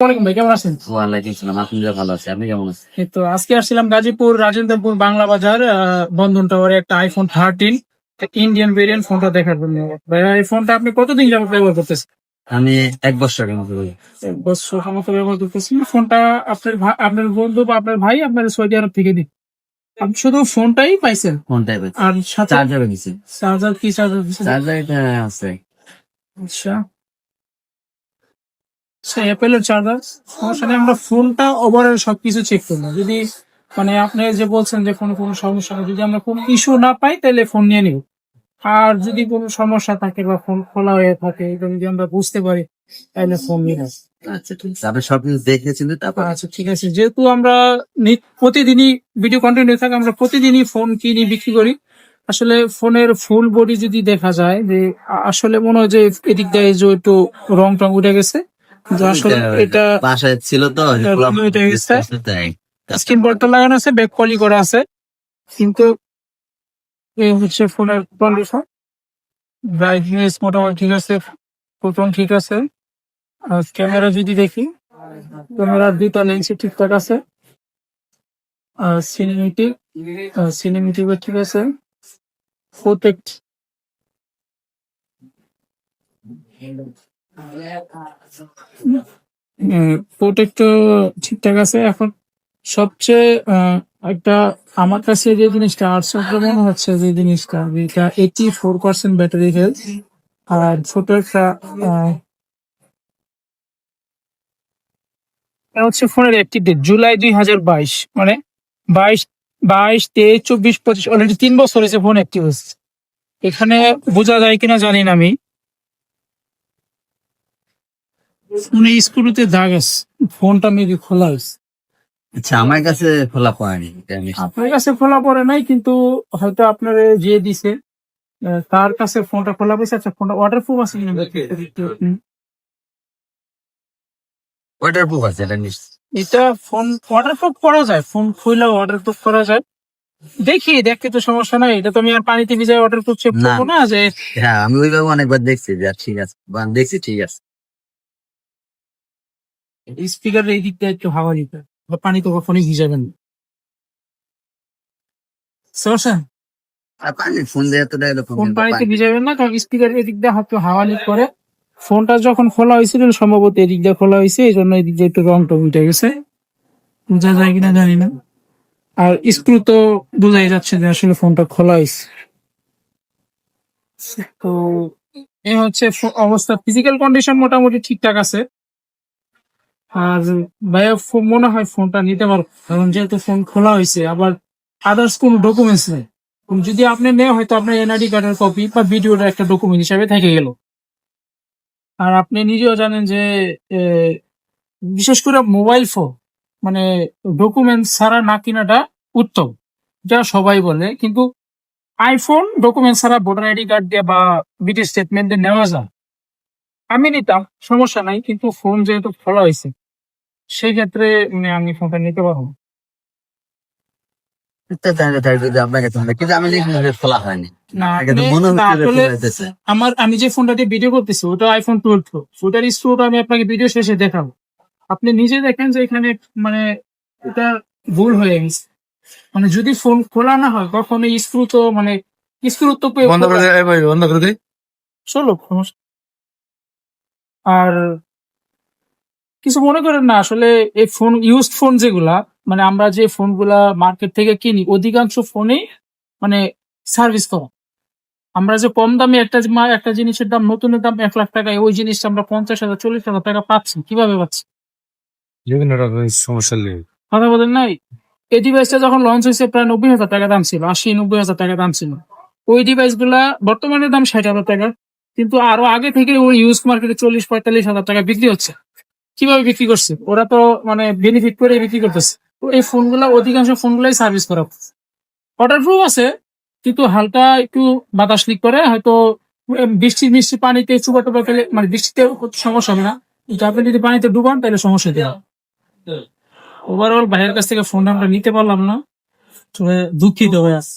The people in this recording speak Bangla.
ভাই কেমন আছেন? ভালো আছি। আপনি কেমন আছেন? তো আজকে আসছিলাম গাজীপুর রাজেন্দ্রপুর বাংলা বাজার বন্ধন টাওয়ারে একটা আইফোন থার্টিন ইন্ডিয়ান ভেরিয়েন্ট ফোনটা দেখার জন্য। ভাইয়া এই ফোনটা আপনি কতদিন যাবত ব্যবহার করতেছেন? আমি এক বছরের মতো এক বছর মতো ব্যবহার করতেছেন? ফোনটা আপনার আপনার বন্ধু বা আপনার ভাই আপনার সৌদি আরব থেকে দিন। আপনি শুধু ফোনটাই পাইছেন? পেয়েছি আর চার্জার পেয়েছি চার্জার কি চার্জার চার্জার আছে। আচ্ছা। অ্যাপেলের চার্জার সমস্যা নেই আমরা ফোনটা ওভারঅল সবকিছু চেক করব। যদি মানে আপনি যে বলছেন যে কোনো কোনো সমস্যা নেই, যদি আমরা কোনো ইস্যু না পাই তাহলে ফোন নিয়ে নিব। আর যদি কোনো সমস্যা থাকে বা ফোন খোলা হয়ে থাকে এটা যদি আমরা বুঝতে পারি তাহলে ফোন নিয়ে নেব। আচ্ছা ঠিক আছে। সবকিছু দেখেছেন তারপর আচ্ছা ঠিক আছে। যেহেতু আমরা প্রতিদিনই ভিডিও কন্টেন্ট থাকে আমরা প্রতিদিনই ফোন কিনি বিক্রি করি। আসলে ফোনের ফুল বডি যদি দেখা যায় যে আসলে মনে হয় যে এদিক দিয়ে যে একটু রং টং উঠে গেছে এটা বাসায় ছিল তো গেছে। তাই স্ক্রিন লাগানো আছে ব্যাক কলি করা আছে। কিন্তু এই হচ্ছে ফোনের কন্ডিশন ব্রাইটনেস মোটামুটি ঠিক আছে ঠিক আছে। আর ক্যামেরা যদি দেখি ক্যামেরার দুইটা লেন্সই ঠিকঠাক আছে। আর সিনেমেটিক সিনেমেটিক ঠিক আছে। প্রোটেক্ট প্রোটেক্ট ঠিকঠাক আছে। এখন সবচেয়ে একটা আমার কাছে যে জিনিসটা আশ্চর্য মনে হচ্ছে যে জিনিসটা যে এটা eighty four percent battery health আর ছোট একটা হচ্ছে ফোনের একটি ডেট জুলাই দুই হাজার বাইশ মানে বাইশ বাইশ, তেইশ, চব্বিশ, পঁচিশ অলরেডি তিন বছর হয়েছে ফোন অ্যাক্টিভ এখানে বোঝা যায় কিনা জানি না আমি। ফোনে স্ক্রুতে দাগ আছে। ফোনটা মেবি খোলা হয়েছে। আচ্ছা আমার কাছে খোলা পড়েনি আপনার কাছে খোলা পড়ে নাই কিন্তু হয়তো আপনার যে দিছে তার কাছে ফোনটা খোলা পড়েছে। আচ্ছা ফোনটা ওয়াটারপ্রুফ আছে কিনা? ওয়াটার প্রুফ আছে এটা নিশ্চয়। এটা ফোন ওয়াটারপ্রুফ করা যায় ফোন খুলে ওয়াটারপ্রুফ করা যায়। দেখি দেখতে তো সমস্যা নাই এটা তো আমি আর পানিতে ভিজায় ওয়াটারপ্রুফ চেক না। করব না। যে হ্যাঁ আমি ওইভাবে অনেকবার দেখছি যে ঠিক আছে। দেখছি ঠিক আছে। স্পিকারের এই দিকটা একটু হাওয়া দিতে বা পানি তো কখনই ভিজাবেন না। সমস্যা পানি ফোন দিয়ে এতটা এরকম ফোন পানিতে ভিজাবেন না কারণ স্পিকার এদিক দিয়ে হয়তো হাওয়া লিক করে। ফোনটা যখন খোলা হয়েছিল সম্ভবত এদিক দিয়ে খোলা হয়েছে এই জন্য এদিক দিয়ে একটু উঠে গেছে। বোঝা যায় কিনা জানি না। আর স্ক্রু তো বোঝাই যাচ্ছে যে আসলে ফোনটা খোলা হয়েছে। তো এই হচ্ছে অবস্থা। ফিজিক্যাল কন্ডিশন মোটামুটি ঠিকঠাক আছে। আর ভাইয়া ফো- মনে হয় ফোনটা নিতে পারব কারণ যেহেতু ফোন খোলা হয়েছে, আবার আদার্স কোনো ডকুমেন্টস নেই। যদি আপনি নেওয়া হয়তো আপনার এনআইডি কার্ডের কপি বা ভিডিওর একটা ডকুমেন্ট হিসাবে থেকে গেল। আর আপনি নিজেও জানেন যে বিশেষ করে মোবাইল ফোন মানে ডকুমেন্ট ছাড়া না কিনাটা উত্তম, যা সবাই বলে। কিন্তু আইফোন ডকুমেন্ট ছাড়া ভোটার আইডি কার্ড দিয়ে বা বিটি স্টেটমেন্ট দিয়ে নেওয়া যায়। আমি নিতাম সমস্যা নাই কিন্তু ফোন যেহেতু খোলা হয়েছে সেই ক্ষেত্রে মানে আমি ফোনটা নিতে পারব। যে আমার আমি ফোনটা দিয়ে ভিডিও করতেছি ওটা আইফোন টুয়েলভ প্রো ওটার স্ক্রুটা আমি আপনাকে ভিডিও শেষে দেখাবো। আপনি নিজে দেখেন যে এখানে মানে এটা ভুল হয়ে গেছে। মানে যদি ফোন খোলা না হয় কখনো স্ক্রু তো মানে স্ক্রু তো বন্ধ করে বন্ধ করে দে। চলো সমস্যা আর কিছু মনে করেন না আসলে এই ফোন ইউজ ফোন যেগুলা মানে আমরা যে ফোনগুলা মার্কেট থেকে কিনি অধিকাংশ ফোনে মানে সার্ভিস করা আমরা যে কম দামে একটা মা- একটা জিনিসের দাম নতুনের দাম এক লাখ টাকায় ওই জিনিসটা আমরা পঞ্চাশ হাজার চল্লিশ হাজার টাকা পাচ্ছি। কীভাবে পাচ্ছি? বিভিন্ন রকমের সমস্যা কথা বলেন নাই? এই ডিভাইসটা যখন লঞ্চ হয়েছে প্রায় নব্বই হাজার টাকা দাম ছিল আশি নব্বই হাজার টাকা দাম ছিল। ওই ডিভাইসগুলা বর্তমানে দাম ষাট হাজার টাকা। কিন্তু আরও আগে থেকে ওই ইউজ মার্কেটে চল্লিশ, পঁয়তাল্লিশ হাজার টাকা বিক্রি হচ্ছে। কীভাবে বিক্রি করছে? ওরা তো মানে বেনিফিট করে বিক্রি করতেছে। তো এই ফোনগুলা, অধিকাংশ ফোনগুলাই সার্ভিস করা। ওয়াটার প্রুফ আছে, কিন্তু হালকা একটু বাতাস লিক করে, হয়তো বৃষ্টি, মিষ্টি পানিতে চুবা টুবা খেলে মানে বৃষ্টিতে সমস্যা হবে না। কিন্তু আপনি যদি পানিতে ডুবান, তাহলে সমস্যা দেওয়া ওভারঅল ভাইয়ের কাছ থেকে ফোন আমরা নিতে পারলাম না। দুঃখিত হয়ে আছে